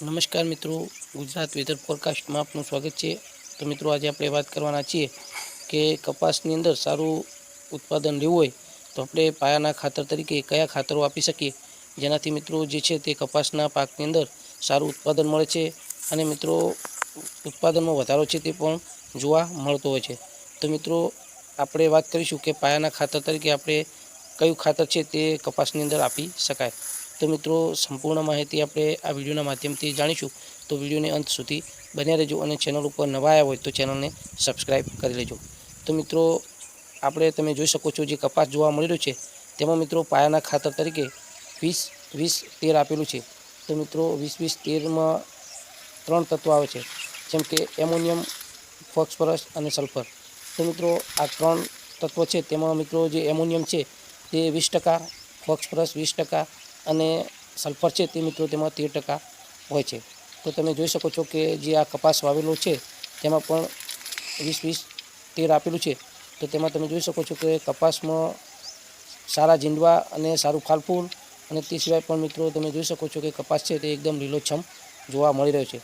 નમસ્કાર મિત્રો, ગુજરાત વેધર ફોરકાસ્ટમાં આપનું સ્વાગત છે. તો મિત્રો, આજે આપણે વાત કરવાના છીએ કે કપાસની અંદર સારું ઉત્પાદન લેવું હોય તો આપણે પાયાના ખાતર તરીકે કયા ખાતરો આપી શકીએ? જેનાથી મિત્રો, જે છે તે કપાસના પાકની અંદર સારું ઉત્પાદન મળે છે અને મિત્રો, ઉત્પાદનમાં વધારો છે તે પણ જોવા મળતો હોય છે. તો મિત્રો, આપણે વાત કરીશું કે પાયાના ખાતર તરીકે આપણે કયું ખાતર છે તે કપાસની અંદર આપી શકાય. તો મિત્રો, સંપૂર્ણ માહિતી આપણે આ વિડીયોના માધ્યમથી જાણીશું. તો વિડીયોને અંત સુધી બન્યા રહેજો અને ચેનલ ઉપર નવા આવ્યા હોય તો ચેનલને સબસ્ક્રાઈબ કરી લેજો. તો મિત્રો, આપણે તમે જોઈ શકો છો જે કપાસ જોવા મળી રહ્યો છે, તેમાં મિત્રો પાયાના ખાતર તરીકે વીસ વીસ તેર આપેલું છે. તો મિત્રો, વીસ વીસ તેરમાં ત્રણ તત્વો આવે છે, જેમ કે એમોનિયમ, ફોસ્ફરસ અને સલ્ફર. તો મિત્રો, આ ત્રણ તત્વો છે, તેમાં મિત્રો જે એમોનિયમ છે, તે વીસ ટકા, ફોસ્ફરસ વીસ ટકા અને સલ્ફર છે તે મિત્રો તેમાં તેર ટકા હોય છે. તો તમે જોઈ શકો છો કે જે આ કપાસ વાવેલો છે, તેમાં પણ વીસ વીસ તેર આપેલું છે. તો તેમાં તમે જોઈ શકો છો કે કપાસમાં સારા જીંડવા અને સારું ફાલફૂલ અને તે સિવાય પણ મિત્રો તમે જોઈ શકો છો કે કપાસ છે તે એકદમ લીલોછમ જોવા મળી રહ્યો છે.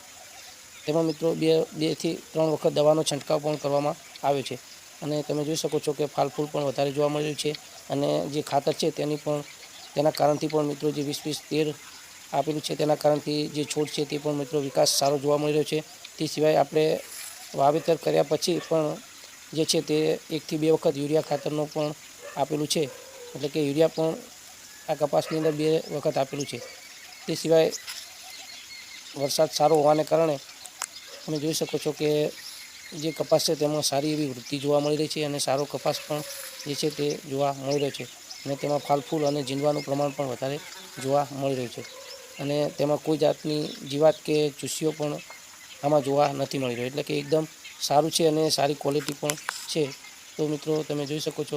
તેમાં મિત્રો બે બેથી ત્રણ વખત દવાનો છંટકાવ પણ કરવામાં આવ્યો છે. અને તમે જોઈ શકો છો કે ફાલફૂલ પણ વધારે જોવા મળ્યું છે અને જે ખાતર છે તેની પણ તેના કારણથી પણ મિત્રો જે વીસ વીસ તેર આપેલું છે, તેના કારણથી જે છોડ છે તે પણ મિત્રો વિકાસ સારો જોવા મળી રહ્યો છે. તે સિવાય આપણે વાવેતર કર્યા પછી પણ જે છે તે એકથી બે વખત યુરિયા ખાતરનું પણ આપેલું છે. એટલે કે યુરિયા પણ આ કપાસની અંદર બે વખત આપેલું છે. તે સિવાય વરસાદ સારો હોવાને કારણે તમે જોઈ શકો છો કે જે કપાસ છે તેમાં સારી એવી વૃદ્ધિ જોવા મળી રહી છે અને સારો કપાસ પણ જે છે તે જોવા મળી રહ્યો છે. અને તેમાં ફાલફૂલ અને જીંડવાનું પ્રમાણ પણ વધારે જોવા મળી રહ્યું છે. અને તેમાં કોઈ જાતની જીવાત કે ચૂસીઓ પણ આમાં જોવા નથી મળી રહ્યો એટલે કે એકદમ સારું છે અને સારી ક્વોલિટી પણ છે. તો મિત્રો, તમે જોઈ શકો છો